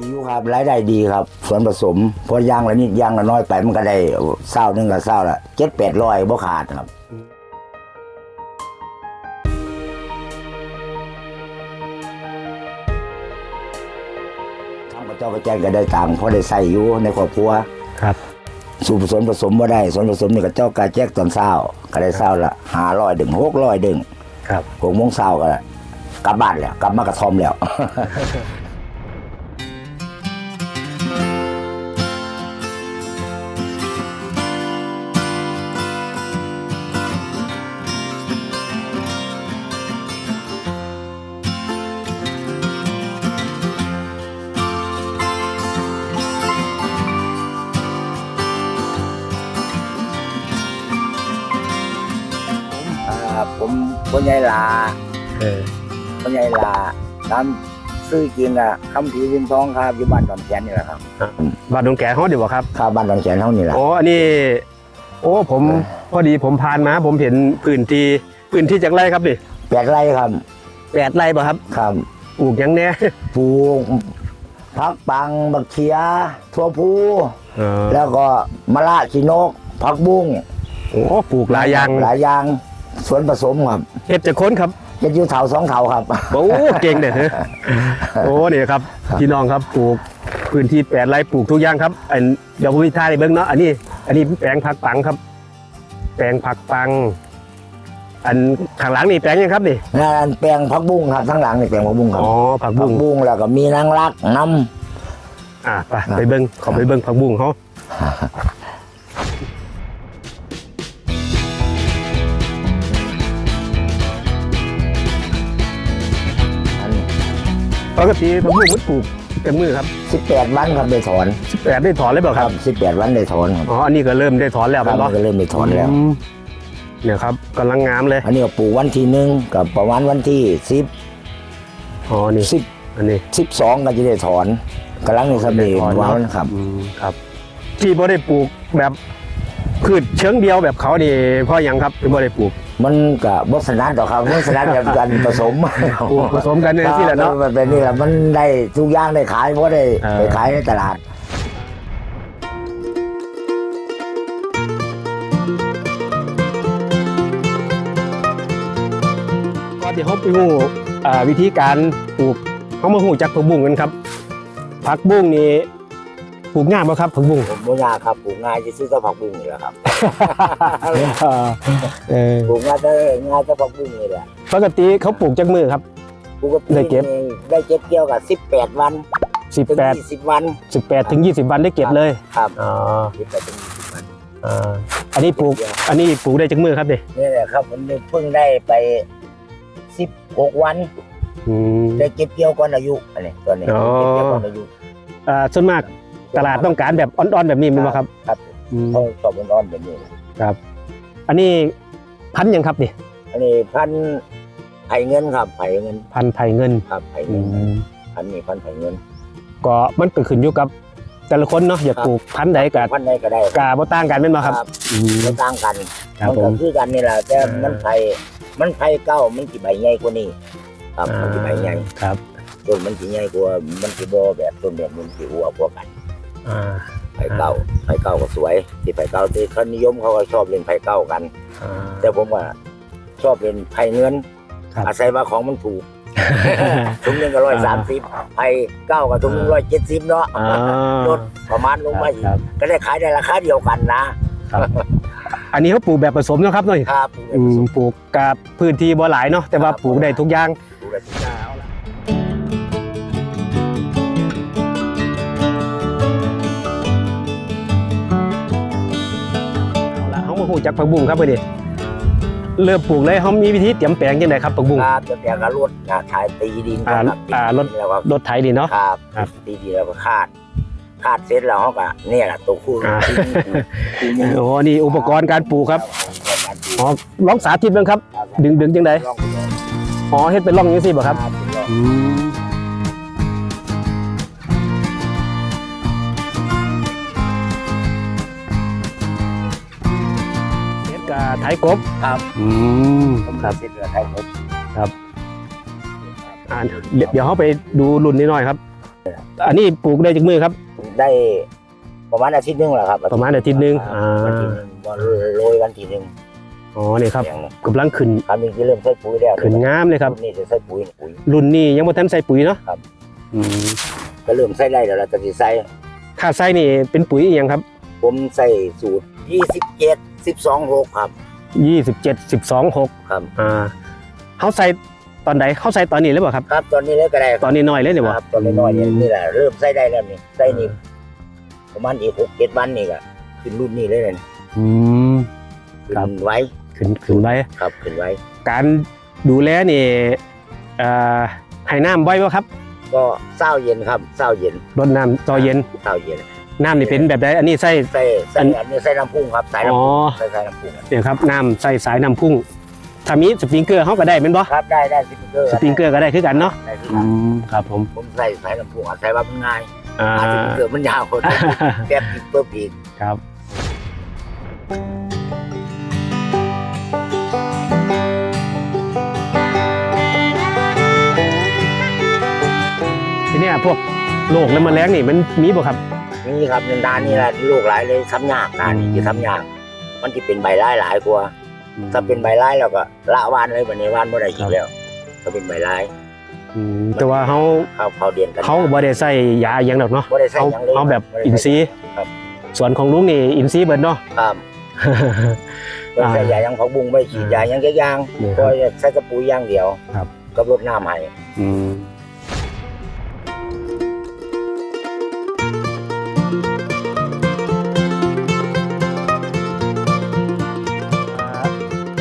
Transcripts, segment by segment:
ดีอยู่ครับรายได้ดีครับส่วนผสมเพอยางละนิดยางละน้อยไปมันก็ได้เศร้าหนึงกับเศร้าละเจ็ดแปดร้อยบ่ขาดครับทางพระเจ้าพระแจ้งก็ได้ตังค์เพราะได้ใส่อยู่ในครอบครัวครับสูบส่วนผสมบ่ได้ส่วนผสมนี่ก็เจ้ากาแจกตอนเช้าก็ได้เช้าละห้าร้อยดึงหกร้อยดึงครับหกโมงเช้าก็กลับบ้านแล้วกลับมากระทอมแล้ว ผมพ่อใหญ่ลาเออพ่อใหญ่ลาตามซื้อจริงอะคำผีวินทองครับอยู่บ้านดอนแขนนี่แหละครับบ้านดงแก่เขาเดี๋ยวบ่ครับข้าวบ้านดอนแขนเท่านี้แหละโอ้อันนี้ โอ้ผมพอดีผมผ่านมา ผมเห็นพื้นที่พื้นที่จากไรครับดิแปดไร่ครับแปดไรบ่ครับครับปลูกหยังเนี้ยปลูกพักปังบักเขียทั่วพูเออแล้วก็มะละขีนกผักบุ้งโอ้ปลูกหลายอย่างหลายอย่าง สวนผสมครับเฮ็ดจะค้นครับจะอยู่เถาสองเถาครับ โอ้เก่งเด้อโอ้เนี่ยครับพี่น้องครับปลูกพื้นที่แปดไร่ปลูกทุกอย่างครับอันเดี๋ยวผมพิท่าในเบิ้งเนาะอันนี้ อันนี้แปลงผักปังครับ แปลงผักปัง อันข้างหลังนี่แปลงยังครับนี่นั่นแปลงผักบุ้งครับทั้งหลังนี่แปลงผักบุ้งครับอ๋อผักผับุ้กงบุ้งแล้วก็มีนางรักน้อ่าไปไปเบิ้งขอไปเบิ้งผักบุ้งเขา ปกติผักบุ้งมันปลูกเป็นมือครับสิบแปดวันครับได้ถอนแปดได้ถอนเลยเปล่าคครัรับบสิบแปดวันได้ถอนครับอ๋ออันนี้ก็เริ่มได้ถอนแล้วครัเป็บนมัปะนก็เริ่มได้ถอนแล้ว มเนี่ยครับกำลังงามเลยอันนี้ก็ปลูกวันที่หนึ่งกับประมาณวันที่สิบอ๋อนี่สิบอันนี้สิบสองก็จะได้ถอนกำลังในสำเร็จได้ถอนว้าเนวอะครับ อืมครับ ที่บ่ได้ปลูกแบบพืชเชิงเดียวแบบเขานี่เพราะหยังครับที่บ่ได้ปลูก มันก็บสนัดหรอกครับบสนัดแบบกันผสมปลูกผสมกันเนี่ยที่แหละเนาะมันเป็นนี่แหละมันได้ทุกอย่างได้ขายเพราะได้เออไปขายในตลาดก่อนที่เขาไปหูอ่าวิธีการปลูกเขามาหูจากผักบุ้งกันครับผักบุ้งนี่ ปลูกง่ายไหมครับผักบุ้งผมบ่ยากครับปลูกง่ายจะซื้อแตะผักบุ้งนี่แหละครับเออปลูกง่ายแต่ง่ายแต่ผักบุ้งนี่แหละปกติเขาปลูกจากมือครับปกติได้เก็บนี่ได้เก็บเกี่ยวกับสิบแปดวันถึง18ยี่สิบวัน18ถึง20วันได้เก็บเลยครับอ๋อสิบแปดถึงยี่สิบวันอ่าอันนี้ปลูกอันนี้ปลูกได้จากมือครับเด็นี่แหละครับผมเพิ่งได้ไปสิบหกวันอืมได้เก็บเกี่ยวก่อนอายุอันนี้ตัวนี้อ๋อเก็บเกี่ยวก่อนอายุอ่าส่วนมาก ตลาดต้องการแบบอ่อนๆแบบนี้มั้ยครับครับอืมเขาตอบร้อนๆแบบนี้อันนี้พันธุ์หยังครับนี่อันนี้พันธุ์ไผ่เงินครับไผ่เงิน พันธุ์ไผ่เงินครับไผ่อืเงินมพันธุ์นี้พันธุ์ไผ่เงิน ก็มันก็ขึ้นอยู่กับ แต่ละคนเนาะอยากครับปลูกพันธุ์ใดก็พันธุ์ใดก็ได้กาบ่ต่างกันแม่นบ่ครับอืมไม่ต่างกันครับมันผก็มคือกันนี่แหละแต่อ่ามัมันไผ่มันไผ่เก้ามันสิใบใหญ่กว่านี้ครับมันสิใบใหญ่ครับต้นมันสิใหญ่กว่ามันสิบ่แบบต้นแบบมันสิอ้วกว่ากัน อ่า ไผ่เก้าไผ่เก้าก็สวยที่ไผ่เก้าที่เขานิยมเขาก็ชอบเล่นไผ่เก้ากัน อ่า แต่ผมว่าชอบเล่นไผ่เงิน ครับ อาศัยว่าของมันถูกถุงหนึงก็ร้อยสามสิบไผ่เก้ากับถุงหนึงร้อยเจ็ดสิบเนาะอ่าลดประมาณลงมาอีกครับก็ได้ขายในราคาเดียวกันนะครับ อันนี้เขาปลูกแบบผสมเนาะครับเนาะครับอืมปลูกกับพื้นที่บ่หลายเนาะแต่ว่าปลูกได้ทุกอย่างปลูกได้ทุกอย่างเจากผักบุ้งครับเพื่อนเริ่มปลูกเลยเขามีวิธีเตรียมแปลงยังไงครับผักบุ้งครับจะแปลงกับรถนะขายตีดินอ่าครับตีอ่ารถดินแล้วก็รถไถนี่เนาะครับครับตีดินแล้วก็คาดคาดเสร็จแล้วเขาก็เนี่ยแหละตัวคู่อ่าคู่มือโอ้นี่อุปกรณ์การปลูกครับการปลูกอ๋อลองสาธิตบ้างครับครับดึงดึงจังไดลองดูอ๋อเฮ็ดเป็นร่องอยังซี่บ่ครับครับเป็นลองอืม ไถกบครับอืมครับเสร็จแล้วไทยหมดอ่าเดี๋ยวเดี๋ยวเขาไปดูรุ่นนี้หน่อยครับ อันนี้ปลูกได้จากมือครับ ได้ประมาณอาทิตย์หนึงแหละครับประมาณอาทิตย์หนึ่งอ่าวันที่หนึ่งวันโรยวันที่หนึ่งอ๋อนี่ครับอย่างนี้กำลังขึ้นครับนี่จะเริ่มใส่ปุ๋ยแล้วขึ้นงามเลยครับ นี่จะใส่ปุ๋ยปุ๋ย รุ่นนี้ยังบ่ทันใส่ปุ๋ยเนาะครับ อืมก็เริ่มใส่ได้แล้วเราจะสิใส่ค่าใส่นี่เป็นปุ๋ยอีหยังครับ ผมใส่สูตร ยี่สิบเจ็ดสิบสองหกครับ27 12 6ครับอ่าเฮาใส่ตอนใดเฮาใส่ตอนนี้เลยบ่ครับ ครับตอนนี้เลยก็ได้คตรัอบนนี้น้อยเลยเนี่ยบ่ครับตอนน้อยๆเนี่ยนี่แหละเริ่มใส่ได้แล้วนี่ใส่นี่ประมาณอีกหกเจ็ดวันนี่ก็ขึ้นรุ่นนี้เลยนะอืม ขึ้ครับ นไว้ขึ้นขึ้นไว้ครับขึ้นไว้ การดูแลนี่เอ่อให้น้ำไว้บ่ครับก็เศร้าเย็นครับเศร้าเย็นรดน้ำต่อเย็นเศร้าเย็น น้ำนี่เป็นแบบใดอันนี้ใส่ใส่ใส่อัน อันนี้ใส่น้ำพุ่งครับ สายน้ำอ๋อพุ่งใส่สายน้ำพุ่งเนี่ยครับน้ำใส่สายน้ำพุ่งถ้ามีสปริงเกอร์เฮาก็ได้แม่นบ่ครับได้ได้สปริงเกอร์สปริงเกอร์ก็ได้คือกันเนาะได้ที่อืมครับผมผมใส่สายน้ำพุ่งอะใส่ว่ามันง่ายอ่า อาสปริงเกอร์มันยาวคนแป๊บอีกเพิ่มอีกครับ ทีเนี้ยพวกโรคและแมลงนี่มันมีบ่ครับ นี่ครับนานๆนี่แหละลูกหลายเลยทำยากนานนี่จะทำยาก มันจะเป็นใบไร้หลายกว่าถ้าเป็นใบไร้แล้วก็ละวานเลยวันนี้วานบ่ได้อีกแล้วถ้าเป็นใบไร้อืมแต่ว่าเฮาเข้าเข้าเดือนกันเขาบ่ได้ใส่ยาอหย่างดอกเนาะบ่ได้ใส่เอาหยังเลยเอาแบบได้อินทรีย์ครับส่วนของลุงนี่อินซีย์เบิดเนาะครับบ่ได้ใส่ยาหยังผักบุ้งไม่ฉีดยาหยังจักอย่างนี่คก็รับใส่กระปุยอย่างเดียวครับกับรดน้ำให้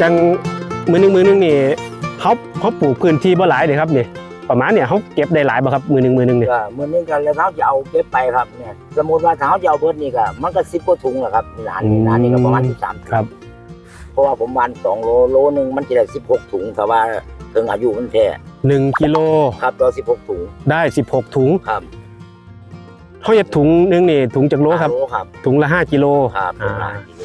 จังมือหนึงมือหนึงนี่เขาเขาปลูกพื้นที่บ่หลายเลยครับนี่ประมาณเนี่ยเขาเก็บได้หลายบ่ครับมือหนึงมือหนึงเนี่ยก็มื้อนี้กันแล้วเขาจะเอาเก็บไปครับเนี่ยสมมุติว่าถ้าเขาจะเอาเบิดนี่ก็มันก็10กว่าถุงแหละครับหลานนี่หลานนี่ก็ประมาณ13ถุงครับเพราะว่าผมวัน2โลโลนึงมันจะได้16ถุงแต่ว่าถึงอายุมันแท้หนึ่งกิโลครับต่อ16ถุงได้16ถุงครับเขาจะถุงหนึงนี่ถุงจากโลครับโลครับถุงละ5กิโลครับอ่าประมาณกิโล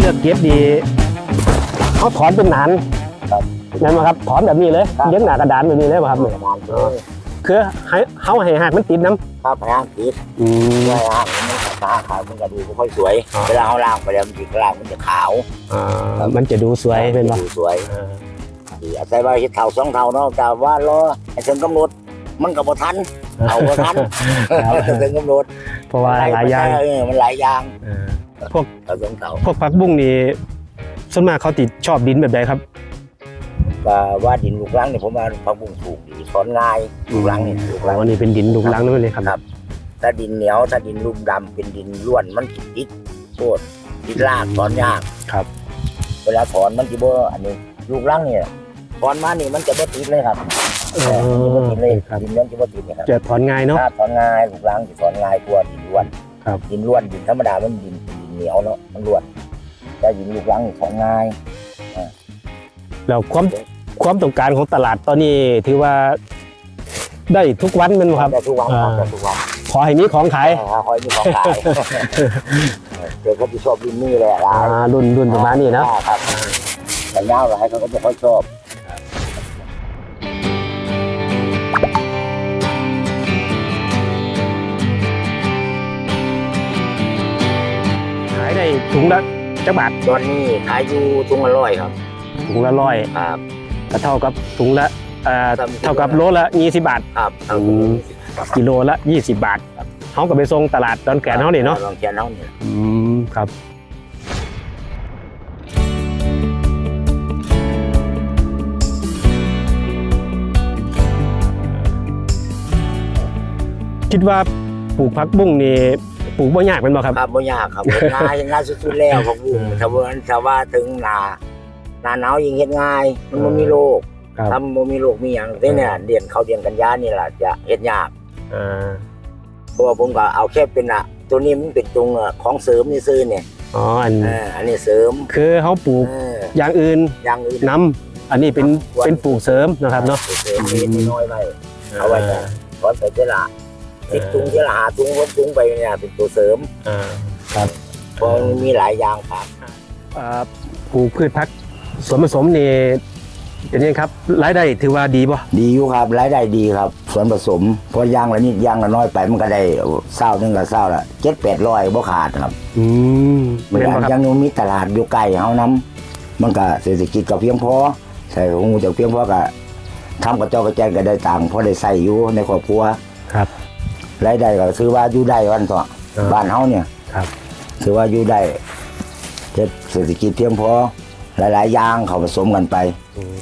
เลือกเก็บดีเขาถอนเป็นหนานครับนั่นมาครับถอนแบบนี้เลยเลี้ยงหนากระดานแบบนี้เลยป่ะครับปเนี่ยระมาณกิโลคือให้เขาให้หักมันติดน้ครับพยายามติดำอืมด้วยฮะมันขาตาขาวมันก็ดูไม่ค่อยสวยอ่าเวลาเขาล้างไปแล้วมันจะกลางมันจะขาวอ่ามันจะดูสวยเป็นป่ะดูสวยที่อาศัยว่าเฮ็ดเท่าสองเท่าเนาะแต่ว่ารอให้ถึงกำหนดมันก็บ่ทันเอาบ่ทันครับถึงกำหนดเพราะว่าหลายอย่างเออมันหลายอย่างอ่า พวกเท่าสองเท่าพวกผักบุ้งนี่ส่วนมากเขาติดชอบดินแบบใดครับก็ว่าดินลูกรังเนี่ยผมว่าผักบุ้งถูกดีถอนง่ายลูกรังนี่ลูกอ๋รังอนี่เป็นดินลูกลังนั่นเลยครับครับ ถ้าดินเหนียวถ้าดินลุ่มดำเป็นดินร่วนมันสิติดโคตรติดรากถอนยากครับ เวลาถอนมันจะบ่อันนี้ลูกรังเนี่ยถอนมานี่มันจะบ่ติดเลยครับเอเออมันจะบ่ติดเลยอครับดินมันจะบ่ติดนะครับจะถอนง่ายเนาะถ้าถอนง่ายลูกรังจะถอนง่ายกว่าดินร่วนครับดินร่วนดินธรรมดามันดินดิน เหนียวเนาะมันร่วนแต่ดินลูกรังนี่ถอนง่ายแล้วความความต้องการของตลาดตอนนี้ถือว่าได้ทุกวันแมันบ่ครับแต่ทุกวันครับอ่าแต่ทุกวันขอให้มีของขายอ่าคอยมีของขายเดี๋ยวเขาจะชอบรุ่นนี้แหละหลาอ่ายรุ่นรุ่นประมาณนี้นะอ่าครับแต่ยาวหลายเขาก็จะค่อยชอบ ถุงละจักบาทตอนนี้ขายอยู่ทุงละร้อยครับถุงละร้อยครับก็เท่ากับถุงละเอ่อครับเท่ากับโลละ20บาทครับเอาอืมกิโลละ 20 บาทเขาก็ไปส่งตลาดดอนแก่นเขานี่เนาะลองแกนเขาเนี่ยอืมครับ คิดว่าปลูกผักบุ้งนี่ ปลูกบ่ยากเป็นบ่ครับ ครับไม่ยากครับง่ายง่ายสุดๆแล้วของบุ้งถ้าว่าถ้าว่าถึงหนาหนาหนาวยิ่งเฮ็ดง่าย มันบ่มีโรคครับทำบ่มีโรคมีหยังแต่เนี่ยเดือนเขาเดือนกันยานี่ล่ะจะเฮ็ดยากอ่าเพราะว่าผมก็เอาแค่เป็นอะตัวนี้มันเป็นตรงอะของเสริมนี่ซื้อเนี่ยอ๋ออันเอออันนี้เสริมคือเขาปลูกเอออย่างอื่นอย่างอื่นน้ำอันนี้เป็นเป็นปลูกเสริมนะครับเนาะเสริมเล็กน้อยไปเอาไว้ก่อนถอนไปเจาละ สิบถุงเจาละหาถุงลดถุงไปเนี่ยเป็นตัวเสริมอ่าครับเพราะมันมีหลายอย่างผักอ่าปลูกพืชพักส่วนผสมนี่เป็นยังครับรายได้ถือว่าดีป่ะดีอยู่ครับรายได้ดีครับส่วนผสมเพราะย่างละนิดย่างละน้อยไปมันก็ได้เศร้าหนึงกับเศร้าละเจ็ดแปดร้อยบ่ขาดครับอืมมันแม่นบ่คยัรับงมีตลาดอยู่ใกล้เฮานํมันก็เศรษฐกิจก็เพียงพอใส่หูจากเพียงพอก็ทำกับเจ้ากระแจงก็ได้ตังค์พอได้ใส่อยู่ในครอบครัว ครับ รายได้ก็ซื้อว่าอยู่ได้วันต่อเออบ้านเฮาเนี่ยครับ ถือว่าอยู่ได้เฮ็ดเศรษฐกิจเพียงพอหลาย ๆ อย่างเข้าผสมกันไป อืม